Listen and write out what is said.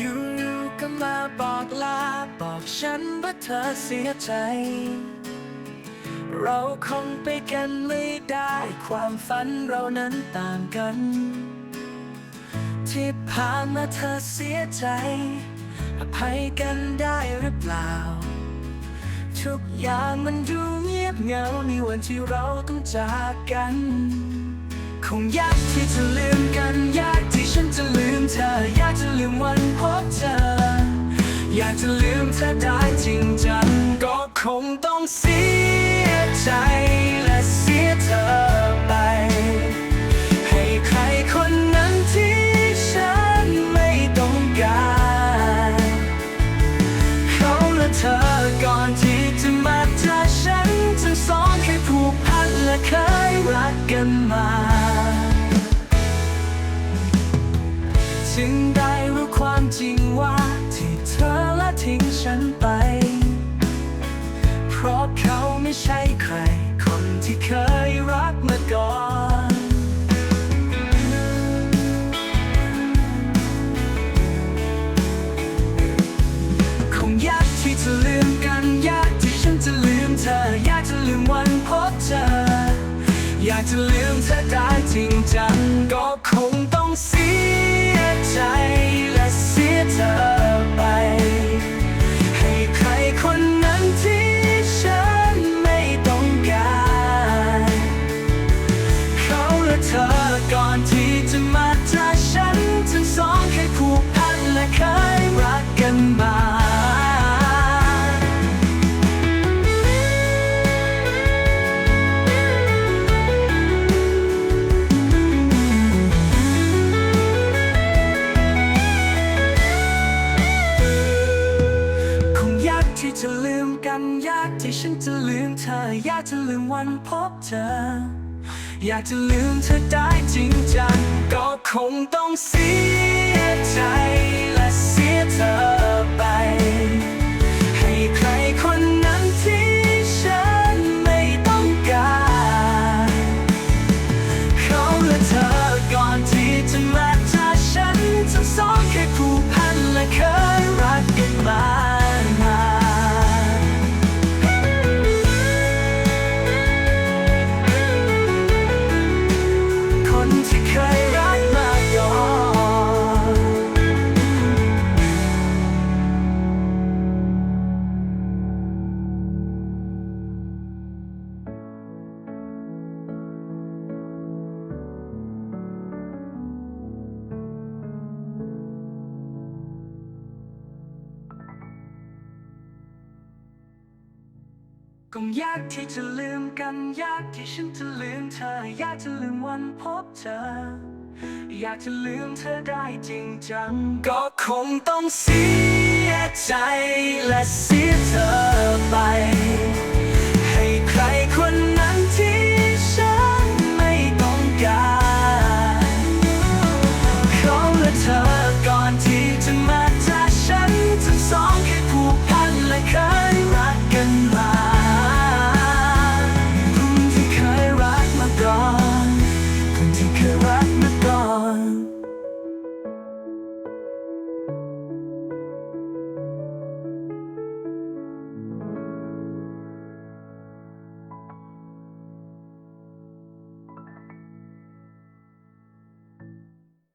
อยู่ๆก็มาบอกลาบอกฉันว่าเธอเสียใจ เราคงไปกันไม่ได้ ความฝันเรานั้นต่างกัน ที่ผ่านมาเธอเสียใจ อภัยกันได้หรือเปล่า ทุกอย่างมันดูเงียบเหงาในวันที่เราต้องจากกัน คงยากที่จะลืมกันยากที่ฉันจะลืมเธอ อยากจะลืมวันพบเธอ อยากจะลืมเธอได้จริงจังก็คงต้องเสียใจและเสียเธอไป ให้ใครคนนั้นที่ฉันไม่ต้องการ เขาและเธอก่อนที่จะมาเจอฉันทั้งสองเคยผูกพันและเคยรักกันมา จึงได้รู้ความจริงว่าที่เธอละทิ้งฉันไป เพราะเขาไม่ใช่ใคร คนที่เคยรักมาก่อนคงยากที่จะลืมกันยากที่ฉันจะลืมเธอ อยากจะลืมวันพบเธอ อยากจะลืมเธอได้ ก่อนที่จะมาเจอฉันทั้งสองเคยผูกพันและเคยรักกันมาคงยากที่จะลืมกันยากที่ฉันจะลืมเธออยากจะลืมวันพบเธอ อยากจะลืมเธอได้จริงจังก็คงต้องเสียใจ คงยากที่จะลืมกัน ยากที่ฉันจะลืมเธอ อยากจะลืมวันพบเธอ อยากจะลืมเธอได้จริงจัง ก็คงต้องเสียใจและเสียเธอไป ให้ใครคนนั้นที่ฉันไม่ต้องการเขาและเธอ